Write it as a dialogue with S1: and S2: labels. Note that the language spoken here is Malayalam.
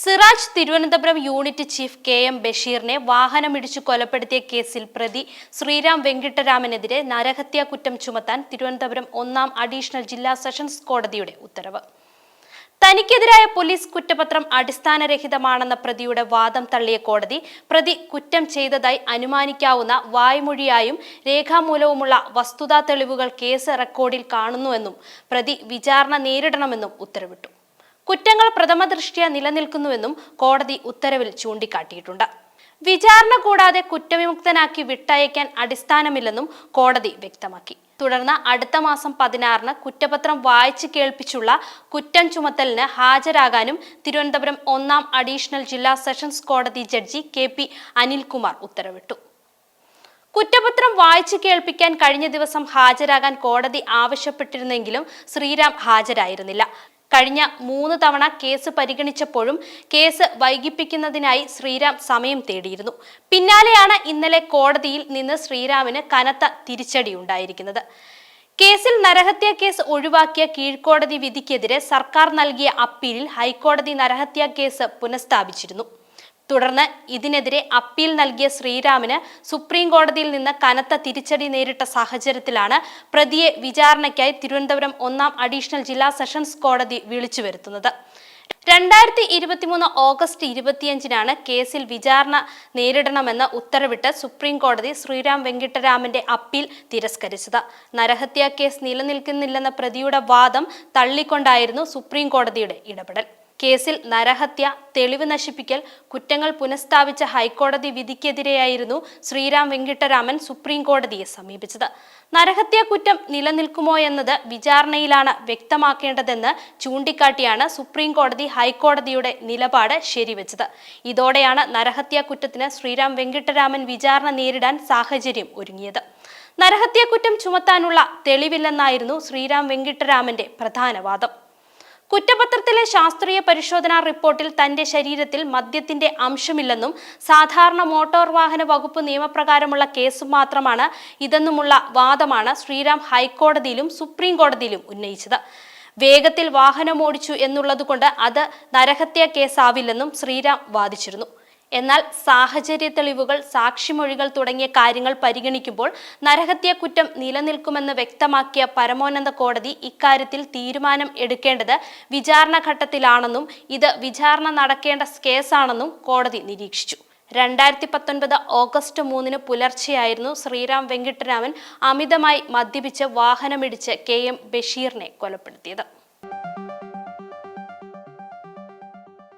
S1: Siraj Thiruvananthapuram unit chief K M ബഷീറിനെ വാഹനമിടിച്ചു കൊലപ്പെടുത്തിയ കേസിൽ പ്രതി ശ്രീരാം വെങ്കിട്ടരാമനെതിരെ നരഹത്യാ കുറ്റം ചുമത്താൻ തിരുവനന്തപുരം ഒന്നാം അഡീഷണൽ ജില്ലാ സെഷൻസ് കോടതിയുടെ ഉത്തരവ്. തനിക്കെതിരായ പോലീസ് കുറ്റപത്രം അടിസ്ഥാനരഹിതമാണെന്ന പ്രതിയുടെ വാദം തള്ളിയ കോടതി പ്രതി കുറ്റം ചെയ്തതായി അനുമാനിക്കാവുന്ന വായ്മൊഴിയായും രേഖാമൂലവുമുള്ള വസ്തുതാ തെളിവുകൾ കേസ് റെക്കോർഡിൽ കാണുന്നുവെന്നും പ്രതി വിചാരണ നേരിടണമെന്നും ഉത്തരവിട്ടു. കുറ്റങ്ങൾ പ്രഥമ ദൃഷ്ട്യാ നിലനിൽക്കുന്നുവെന്നും കോടതി ഉത്തരവിൽ ചൂണ്ടിക്കാട്ടിയിട്ടുണ്ട്. വിചാരണ കൂടാതെ കുറ്റവിമുക്തനാക്കി വിട്ടയക്കാൻ അടിസ്ഥാനമില്ലെന്നും കോടതി വ്യക്തമാക്കി. തുടർന്ന് അടുത്ത മാസം പതിനാറിന് കുറ്റപത്രം വായിച്ചു കേൾപ്പിച്ചുള്ള കുറ്റം ചുമത്തലിന് ഹാജരാകാനും തിരുവനന്തപുരം ഒന്നാം അഡീഷണൽ ജില്ലാ സെഷൻസ് കോടതി ജഡ്ജി കെ പി അനിൽകുമാർ ഉത്തരവിട്ടു. കുറ്റപത്രം വായിച്ചു കേൾപ്പിക്കാൻ കഴിഞ്ഞ ദിവസം ഹാജരാകാൻ കോടതി ആവശ്യപ്പെട്ടിരുന്നെങ്കിലും ശ്രീരാം ഹാജരായിരുന്നില്ല. കഴിഞ്ഞ മൂന്ന് തവണ കേസ് പരിഗണിച്ചപ്പോഴും കേസ് വൈകിപ്പിക്കുന്നതിനായി ശ്രീരാം സമയം തേടിയിരുന്നു. പിന്നാലെയാണ് ഇന്നലെ കോടതിയിൽ നിന്ന് ശ്രീരാമിന് കനത്ത തിരിച്ചടി ഉണ്ടായിരിക്കുന്നത്. കേസിൽ നരഹത്യാ കേസ് ഒഴിവാക്കിയ കീഴ്ക്കോടതി വിധിക്കെതിരെ സർക്കാർ നൽകിയ അപ്പീലിൽ ഹൈക്കോടതി നരഹത്യാ കേസ് പുനഃസ്ഥാപിച്ചിരുന്നു. തുടർന്ന് ഇതിനെതിരെ അപ്പീൽ നൽകിയ ശ്രീരാമിന് സുപ്രീം കോടതിയിൽ നിന്ന് കനത്ത തിരിച്ചടി നേരിട്ട സാഹചര്യത്തിലാണ് പ്രതിയെ വിചാരണയ്ക്കായി തിരുവനന്തപുരം ഒന്നാം അഡീഷണൽ ജില്ലാ സെഷൻസ് കോടതി വിളിച്ചു വരുത്തുന്നത്. രണ്ടായിരത്തി ഇരുപത്തിമൂന്ന് ഓഗസ്റ്റ് ഇരുപത്തിയഞ്ചിനാണ് കേസിൽ വിചാരണ നേരിടണമെന്ന് ഉത്തരവിട്ട് സുപ്രീം കോടതി ശ്രീരാം വെങ്കിട്ടരാമന്റെ അപ്പീൽ തിരസ്കരിച്ചത്. നരഹത്യാ കേസ് നിലനിൽക്കുന്നില്ലെന്ന പ്രതിയുടെ വാദം തള്ളിക്കൊണ്ടായിരുന്നു സുപ്രീം കോടതിയുടെ ഇടപെടൽ. കേസിൽ നരഹത്യ തെളിവ് നശിപ്പിക്കൽ കുറ്റങ്ങൾ പുനഃസ്ഥാപിച്ച ഹൈക്കോടതി വിധിക്കെതിരെയായിരുന്നു ശ്രീരാം വെങ്കിട്ടരാമൻ സുപ്രീം കോടതിയെ സമീപിച്ചത്. നരഹത്യാ കുറ്റം നിലനിൽക്കുമോ എന്നത് വിചാരണയിലാണ് വ്യക്തമാക്കേണ്ടതെന്ന് ചൂണ്ടിക്കാട്ടിയാണ് സുപ്രീം കോടതി ഹൈക്കോടതിയുടെ നിലപാട് ശരിവെച്ചത്. ഇതോടെയാണ് നരഹത്യാ കുറ്റത്തിന് ശ്രീരാം വെങ്കിട്ടരാമൻ വിചാരണ നേരിടാൻ സാഹചര്യം ഒരുങ്ങിയത്. നരഹത്യാ കുറ്റം ചുമത്താനുള്ള തെളിവില്ലെന്നായിരുന്നു ശ്രീരാം വെങ്കിട്ടരാമന്റെ പ്രധാന വാദം. കുറ്റപത്രത്തിലെ ശാസ്ത്രീയ പരിശോധനാ റിപ്പോർട്ടിൽ തന്റെ ശരീരത്തിൽ മദ്യത്തിന്റെ അംശമില്ലെന്നും സാധാരണ മോട്ടോർ വാഹന വകുപ്പ് നിയമപ്രകാരമുള്ള കേസ് മാത്രമാണ് ഇതെന്നുമുള്ള വാദമാണ് ശ്രീരാം ഹൈക്കോടതിയിലും സുപ്രീം കോടതിയിലും ഉന്നയിച്ചത്. വേഗത്തിൽ വാഹനമോടിച്ചു എന്നുള്ളതുകൊണ്ട് അത് നരഹത്യാ കേസാവില്ലെന്നും ശ്രീരാം വാദിച്ചിരുന്നു. എന്നാൽ സാഹചര്യ തെളിവുകൾ സാക്ഷിമൊഴികൾ തുടങ്ങിയ കാര്യങ്ങൾ പരിഗണിക്കുമ്പോൾ നരഹത്യ കുറ്റം നിലനിൽക്കുമെന്ന് വ്യക്തമാക്കിയ പരമോന്നത കോടതി ഇക്കാര്യത്തിൽ തീരുമാനം എടുക്കേണ്ടത് വിചാരണ ഘട്ടത്തിലാണെന്നും ഇത് വിചാരണ നടക്കേണ്ട കേസാണെന്നും കോടതി നിരീക്ഷിച്ചു. രണ്ടായിരത്തി പത്തൊൻപത് ഓഗസ്റ്റ് മൂന്നിന് പുലർച്ചെയായിരുന്നു ശ്രീറാം വെങ്കിട്ടരാമൻ അമിതമായി മദ്യപിച്ച് വാഹനമിടിച്ച് കെ എം ബഷീറിനെ കൊലപ്പെടുത്തിയത്.